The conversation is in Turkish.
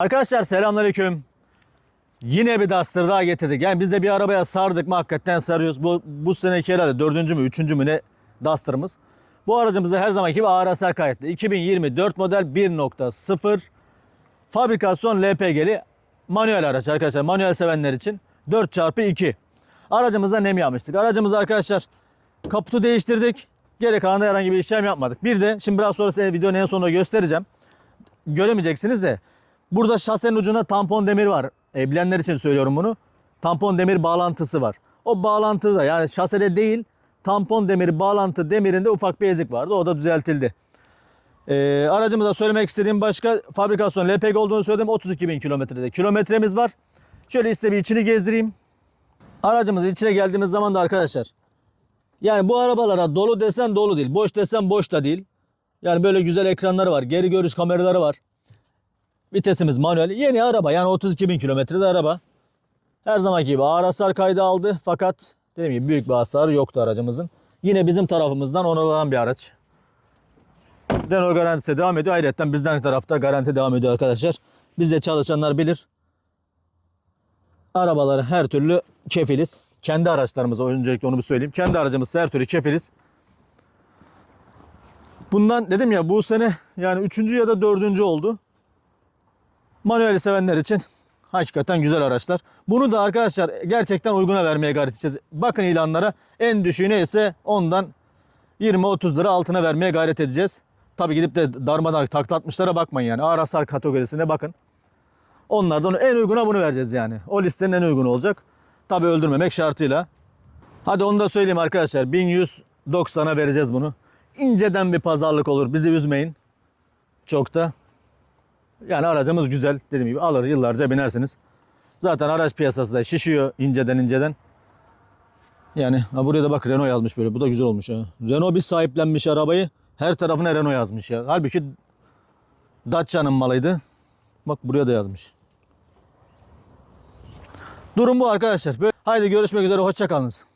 Arkadaşlar selamünaleyküm. Yine bir Duster daha getirdik. Yani biz de bir arabaya sardık mı hakikaten sarıyoruz. Bu, bu seneki herhalde dördüncü mü üçüncü mü ne Duster'ımız. Bu aracımızda her zamanki gibi hasar kayıtlı. 2024 model 1.0 fabrikasyon LPG'li manuel araç arkadaşlar. Manuel sevenler için 4x2. Aracımıza nem yapmıştık. Aracımızı arkadaşlar kaputu değiştirdik. Geri kalanında herhangi bir işlem yapmadık. Bir de şimdi biraz sonra size videonun en sonunda göstereceğim. Göremeyeceksiniz de burada şasenin ucunda tampon demir var. E, bilenler için söylüyorum bunu. Tampon demir bağlantısı var. O bağlantıda yani şasede değil tampon demir bağlantı demirinde ufak bir ezik vardı. O da düzeltildi. E, aracımıza söylemek istediğim başka fabrikasyon LPG olduğunu söyledim. 32 bin kilometrede kilometremiz var. Şöyle size bir içini gezdireyim. Aracımızın içine geldiğimiz zaman da arkadaşlar yani bu arabalara dolu desen dolu değil. Boş desen boş da değil. Yani böyle güzel ekranları var. Geri görüş kameraları var. Vitesimiz manuel. Yeni araba yani 32 bin kilometrede araba. Her zamanki gibi ağır hasar kaydı aldı. Fakat dediğim gibi büyük bir hasar yoktu aracımızın. Yine bizim tarafımızdan onarılan bir araç. Renault garantisi devam ediyor. Ayrıca bizden tarafta garanti devam ediyor arkadaşlar. Bizde çalışanlar bilir. Arabaları her türlü kefiliz. Kendi araçlarımıza öncelikle onu bir söyleyeyim. Kendi aracımız her türlü kefiliz. Bundan dedim ya bu sene yani üçüncü ya da dördüncü oldu. Manueli sevenler için hakikaten güzel araçlar. Bunu da arkadaşlar gerçekten uyguna vermeye gayret edeceğiz. Bakın ilanlara en düşüğü neyse ondan 20-30 lira altına vermeye gayret edeceğiz. Tabi gidip de darmadan taklatmışlara bakmayın yani. Ağır hasar kategorisine bakın. Onlardan en uyguna bunu vereceğiz yani. O listenin en uygunu olacak. Tabi öldürmemek şartıyla. Hadi onu da söyleyeyim arkadaşlar. 1190'a vereceğiz bunu. İnceden bir pazarlık olur. Bizi üzmeyin. Çok da. Yani aracımız güzel. Dediğim gibi alır yıllarca binersiniz. Zaten araç piyasası da şişiyor inceden inceden. Yani ha buraya da bak Renault yazmış böyle. Bu da güzel olmuş ha. Renault bir sahiplenmiş arabayı. Her tarafına Renault yazmış ya. Halbuki Dacia'nın malıydı. Bak buraya da yazmış. Durum bu arkadaşlar. Böyle- Haydi görüşmek üzere. Hoşça kalınız.